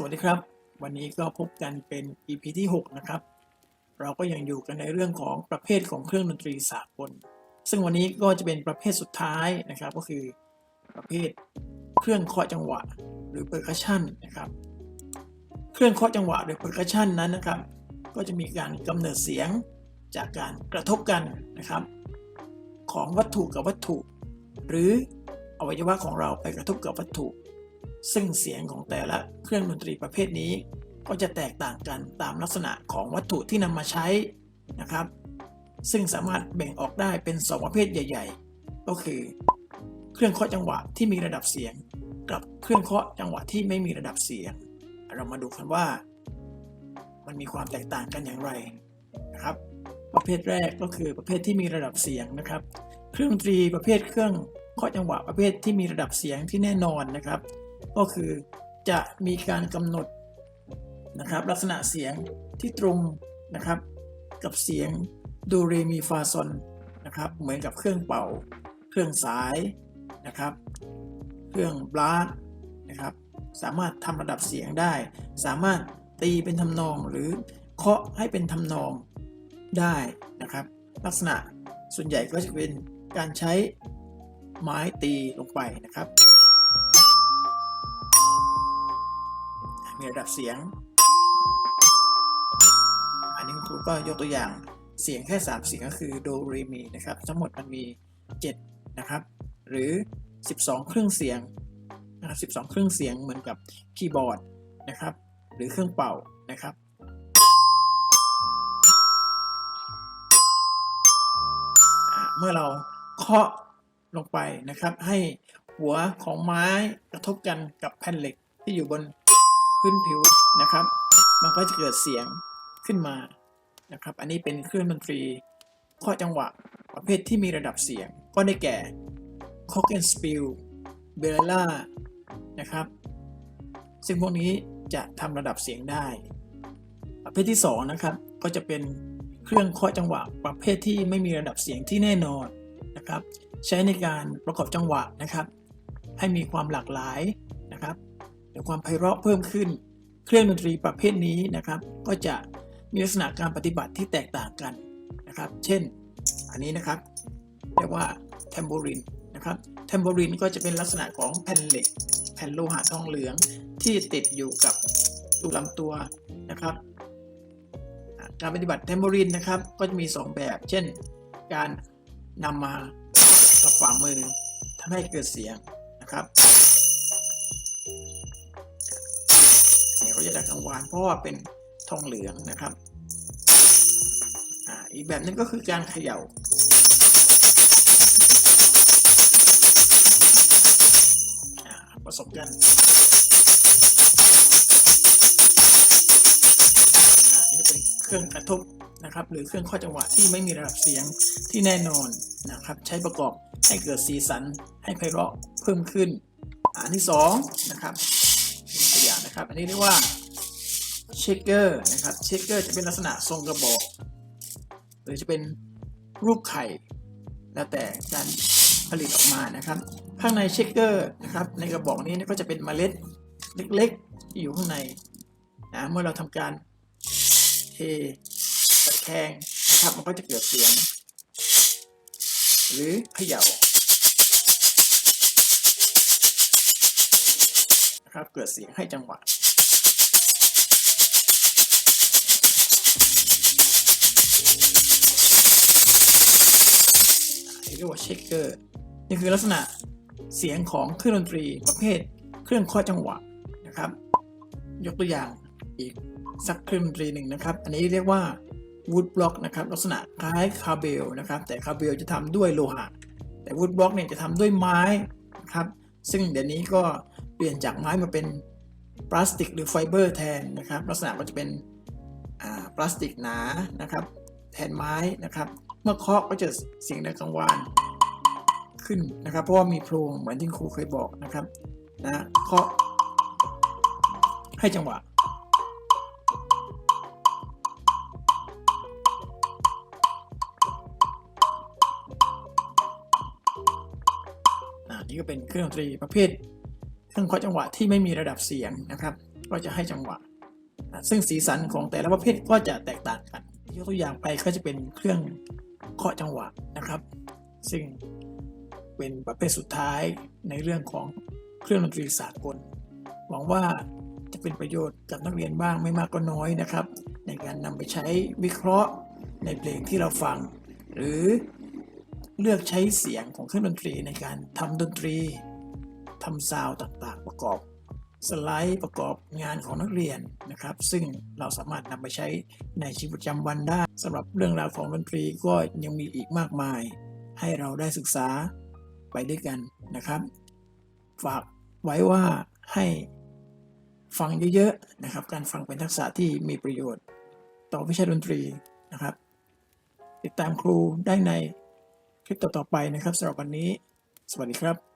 สวัสดีครับ วันนี้ก็พบกันเป็น EP ที่ 6 นะครับ เราก็ยังอยู่กันในเรื่องของประเภทของเครื่องดนตรีสากล ซึ่งวันนี้ก็จะเป็นประเภทสุดท้ายนะครับ ก็คือประเภทเครื่องเคาะจังหวะ หรือ percussion นะครับ เครื่องเคาะจังหวะหรือ percussion นั้นนะครับ ก็จะมีการกำเนิดเสียงจากการกระทบกันนะครับ ของวัตถุกับวัตถุ หรืออวัยวะของเราไปกระทบกับวัตถุ ซึ่งเสียงของแต่ละเครื่องดนตรีประเภทนี้ ก็จะแตกต่างกันตามลักษณะของวัตถุที่นำมาใช้นะครับ ซึ่งสามารถแบ่งออกได้เป็น 2 ประเภทใหญ่ ๆ ก็คือ เครื่องเคาะจังหวะที่มีระดับเสียง กับเครื่องเคาะจังหวะที่ไม่มีระดับเสียง เรามาดูกันว่า มันมีความแตกต่างกันอย่างไรนะครับ ประเภทแรกก็คือประเภทที่มีระดับเสียงนะครับ เครื่องดนตรีประเภทเครื่องเคาะจังหวะประเภทที่มีระดับเสียงที่แน่นอนนะครับ ก็คือจะมีการกำหนดนะครับลักษณะเสียงที่ตรงนะครับกับเสียงโดเรมีฟาซอนนะครับเหมือนกับเครื่องเป่า เครื่องสายนะครับ เครื่องบลาสนะครับสามารถทำระดับเสียงได้ สามารถตีเป็นทำนองหรือเคาะให้เป็นทำนองได้นะครับ ลักษณะส่วนใหญ่ก็จะเป็นการใช้ไม้ตีลงไปนะครับ มีระดับเสียง อันนี้คุณครูก็ยกตัวอย่างเสียงแค่ 3 เสียงก็คือโดเรมีนะครับ ทั้งหมดมันมี 7 นะครับ หรือ 12 เครื่องเสียงนะครับ12 เครื่องเสียงเหมือนกับคีย์บอร์ดนะครับ หรือเครื่องเป่านะครับเมื่อเราเคาะลงไปนะครับ ให้หัวของไม้กระทบกันกับแผ่นเหล็กที่อยู่บน พื้นผิวนะครับ มันก็จะเกิดเสียงขึ้นมานะครับ อันนี้เป็นเครื่องดนตรีเคาะจังหวะประเภทที่มีระดับเสียง ก็ได้แก่ c o c k and Spiel b e l l a นะครับ ซึ่งพวกนี้จะทำระดับเสียงได้ ประเภทที่ 2 นะครับ ก็จะเป็นเครื่องเคาะจังหวะประเภทที่ไม่มีระดับเสียงที่แน่นอนนะครับ ใช้ในการประกอบจังหวะนะครับ ให้มีความหลากหลาย นะครับหรือความไพเราะเพิ่มขึ้น เครื่องดนตรีประเภทนี้นะครับ ก็จะมีลักษณะการปฏิบัติที่แตกต่างกันนะครับ เช่น อันนี้นะครับเรียกว่าแทมโบรินนะครับแทมโบรินก็จะเป็นลักษณะของแผ่นเหล็ก แผ่นโลหะทองเหลืองที่ติดอยู่กับตัวลำตัวนะครับ การปฏิบัติแทมโบรินนะครับก็จะมี 2 แบบ เช่น การนำมากับฝ่ามือทำให้เกิดเสียงนะครับ เสียงเขาจะดังกังวานเพราะว่าเป็นทองเหลืองนะครับออีกแบบนึงก็คือการเขย่าอ่าผสมกันนี่ก็เป็นเครื่องกระทบนะครับ หรือเครื่องข้อจังหวะที่ไม่มีระดับเสียงที่แน่นอนนะครับ ใช้ประกอบให้เกิดสีสันให้ไพเราะเพิ่มขึ้นอะอันที่สองนะครับ ตัวอย่างนะครับ อันนี้เรียกว่าเชคเกอร์นะครับ เชคเกอร์จะเป็นลักษณะทรงกระบอก หรือจะเป็นรูปไข่ แล้วแต่การผลิตออกมานะครับ ข้างในเชคเกอร์นะครับ ในกระบอกนี้ก็จะเป็นเมล็ดเล็กๆที่อยู่ข้างในนะเมื่อเราทำการเทตะแคงนะครับมันก็จะเกิดเสียง หรือเขย่า นะครับ เกิดเสียงให้จังหวะเรียกว่าเชคเกอร์นี่คือลักษณะเสียงของเครื่องดนตรีประเภทเครื่องเคาะจังหวะนะครับ ยกตัวอย่างอีกสักเครื่องดนตรีหนึ่งนะครับ อันนี้เรียกว่า wood block นะครับ ลักษณะคล้ายคาเบลนะครับ แต่คาเบลจะทำด้วยโลหะ แต่ wood block เนี่ยจะทำด้วยไม้นะครับ ซึ่งเดี๋ยวนี้ก็ เปลี่ยนจากไม้มาเป็นพลาสติกหรือไฟเบอร์แทนนะครับ ลักษณะก็จะเป็นพลาสติกหนานะครับ แทนไม้นะครับ เมื่อเคาะก็จะเสียงดังกังวานขึ้นนะครับ เพราะว่ามีโพรงเหมือนที่ครูเคยบอกนะครับนะเคาะให้จังหวะนี่ก็เป็นเครื่องดนตรีประเภท เครื่องเคาะจังหวะที่ไม่มีระดับเสียงนะครับ ก็จะให้จังหวะนะซึ่งสีสันของแต่ละประเภทก็จะแตกต่างกันยกตัวอย่างไปก็จะเป็นเครื่องเคาะจังหวะนะครับ ซึ่งเป็นประเภทสุดท้ายในเรื่องของเครื่องดนตรีสากล หวังว่าจะเป็นประโยชน์กับนักเรียนบ้างไม่มากก็น้อยนะครับ ในการนำไปใช้วิเคราะห์ในเพลงที่เราฟัง หรือเลือกใช้เสียงของเครื่องดนตรีในการทำดนตรี ทำซาวด์ต่างๆ ประกอบสไลด์ประกอบงานของนักเรียนนะครับ ซึ่งเราสามารถนำไปใช้ในชีวิตประจำวันได้สำหรับเรื่องราวของดนตรีก็ยังมีอีกมากมาย ให้เราได้ศึกษาไปด้วยกันนะครับ ฝากไว้ว่าให้ฟังเยอะๆนะครับ การฟังเป็นทักษะที่มีประโยชน์ ต่อวิชาดนตรีนะครับ ติดตามครูได้ในคลิปต่อๆไปนะครับสำหรับวันนี้ สวัสดีครับ